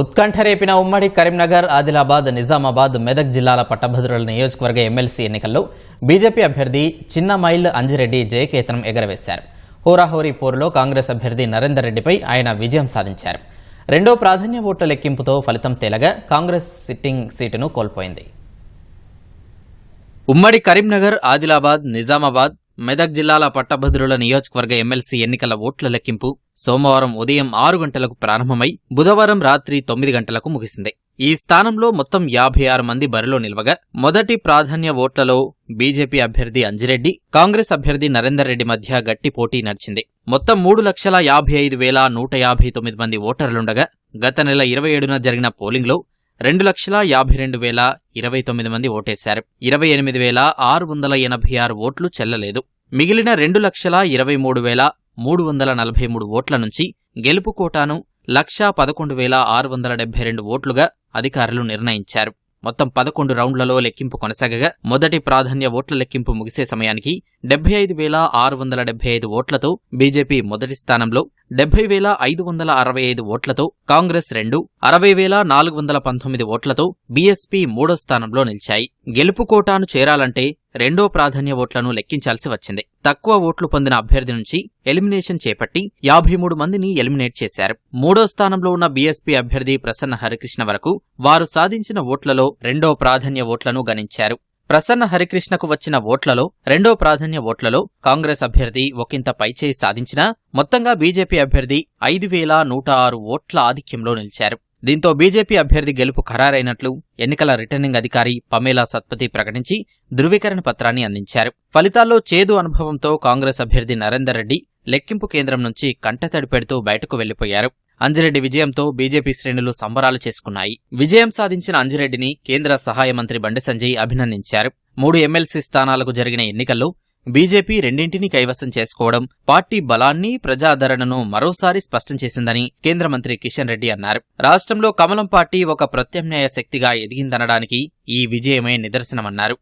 ఉత్కంఠ రేపిన ఉమ్మడి కరీంనగర్ ఆదిలాబాద్ నిజామాబాద్ మెదక్ జిల్లాల పట్టభద్రుల నియోజకవర్గ ఎమ్మెల్సీ ఎన్నికల్లో బీజేపీ అభ్యర్థి చిన్న మైల్ అంజిరెడ్డి జయకేతనం ఎగరవేశారు. హోరాహోరీ పోరులో కాంగ్రెస్ అభ్యర్థి నరేందర్ రెడ్డిపై ఆయన విజయం సాధించారు. రెండో ప్రాధాన్య ఓట్ల లెక్కింపుతో ఫలితం తేలగా కాంగ్రెస్ సిట్టింగ్ సీటును కోల్పోయింది. ఉమ్మడి కరీంనగర్ ఆదిలాబాద్ నిజామాబాద్ మెదక్ జిల్లాల పట్టభద్రుల నియోజకవర్గ ఎమ్మెల్సీ ఎన్నికల ఓట్ల లెక్కింపు సోమవారం ఉదయం ఆరు గంటలకు ప్రారంభమై బుధవారం రాత్రి తొమ్మిది గంటలకు ముగిసింది. ఈ స్థానంలో మొత్తం యాభై ఆరు మంది బరిలో నిలవగా మొదటి ప్రాధాన్య ఓట్లలో బీజేపీ అభ్యర్థి అంజిరెడ్డి కాంగ్రెస్ అభ్యర్థి నరేందర్ రెడ్డి మధ్య గట్టి పోటీ నడిచింది. మొత్తం మూడు లక్షల యాభై ఐదు వేల నూట యాభై తొమ్మిది మంది ఓటర్లుండగా గత నెల ఇరవై ఏడున జరిగిన పోలింగ్లో రెండు లక్షల యాభై రెండు వేల ఇరవై తొమ్మిది మంది ఓటేశారు. ఇరవై ఎనిమిది వేల ఆరు వందల ఎనభై ఆరు ఓట్లు చెల్లలేదు. మిగిలిన రెండు లక్షల ఇరవై మూడు వేల మూడు వందల నలభై మూడు ఓట్ల నుంచి గెలుపు కోటాను లక్షా పదకొండు వేల ఆరు వందల డెబ్బై రెండు ఓట్లుగా అధికారులు నిర్ణయించారు. మొత్తం పదకొండు రౌండ్లలో లెక్కింపు కొనసాగగా మొదటి ప్రాధాన్య ఓట్ల లెక్కింపు ముగిసే సమయానికి డెబ్బై ఐదు వేల ఆరు వందల డెబ్బై ఐదు ఓట్లతో బీజేపీ మొదటి స్థానంలో డెబ్బై వేల ఐదు వందల అరవై ఐదు ఓట్లతో కాంగ్రెస్ రెండు అరవై వేల నాలుగు వందల పంతొమ్మిది ఓట్లతో బీఎస్పీ మూడో స్థానంలో నిలిచాయి. గెలుపు కోటాను చేరాలంటే రెండో ప్రాధాన్య ఓట్లను లెక్కించాల్సి వచ్చింది. తక్కువ ఓట్లు పొందిన అభ్యర్థి నుంచి ఎలిమినేషన్ చేపట్టి యాభై మూడు మందిని ఎలిమినేట్ చేశారు. మూడో స్థానంలో ఉన్న బీఎస్పీ అభ్యర్థి ప్రసన్న హరికృష్ణ వరకు వారు సాధించిన ఓట్లలో రెండో ప్రాధాన్య ఓట్లను గణించారు. ప్రసన్న హరికృష్ణకు వచ్చిన ఓట్లలో రెండో ప్రాధాన్య ఓట్లలో కాంగ్రెస్ అభ్యర్థి ఒకంత పైచేయి సాధించినా మొత్తంగా బీజేపీ అభ్యర్థి ఐదు వేల నూట ఆరు ఓట్ల ఆధిక్యంలో నిలిచారు. దీంతో బీజేపీ అభ్యర్థి గెలుపు ఖరారైనట్లు ఎన్నికల రిటర్నింగ్ అధికారి పమేలా సత్పతి ప్రకటించి ధృవీకరణ పత్రాన్ని అందించారు. ఫలితాల్లో చేదు అనుభవంతో కాంగ్రెస్ అభ్యర్థి నరేందర్ రెడ్డి లెక్కింపు కేంద్రం నుంచి కంటతడి పెడుతూ బయటకు వెళ్ళిపోయారు అంజిరెడ్డి విజయంతో బీజేపీ శ్రేణులు సంబరాలు చేసుకున్నాయి. విజయం సాధించిన అంజిరెడ్డిని కేంద్ర సహాయ మంత్రి బండి సంజయ్ అభినందించారు. మూడు ఎమ్మెల్సీ స్థానాలకు జరిగిన ఎన్నికల్లో బీజేపీ రెండింటినీ కైవసం చేసుకోవడం పార్టీ బలాన్ని ప్రజాదరణను మరోసారి స్పష్టం చేసిందని కేంద్ర మంత్రి కిషన్ రెడ్డి అన్నారు. రాష్ట్రంలో కమలం పార్టీ ఒక ప్రత్యామ్నాయ శక్తిగా ఎదిగిందనడానికి ఈ విజయమే నిదర్శనమన్నారు.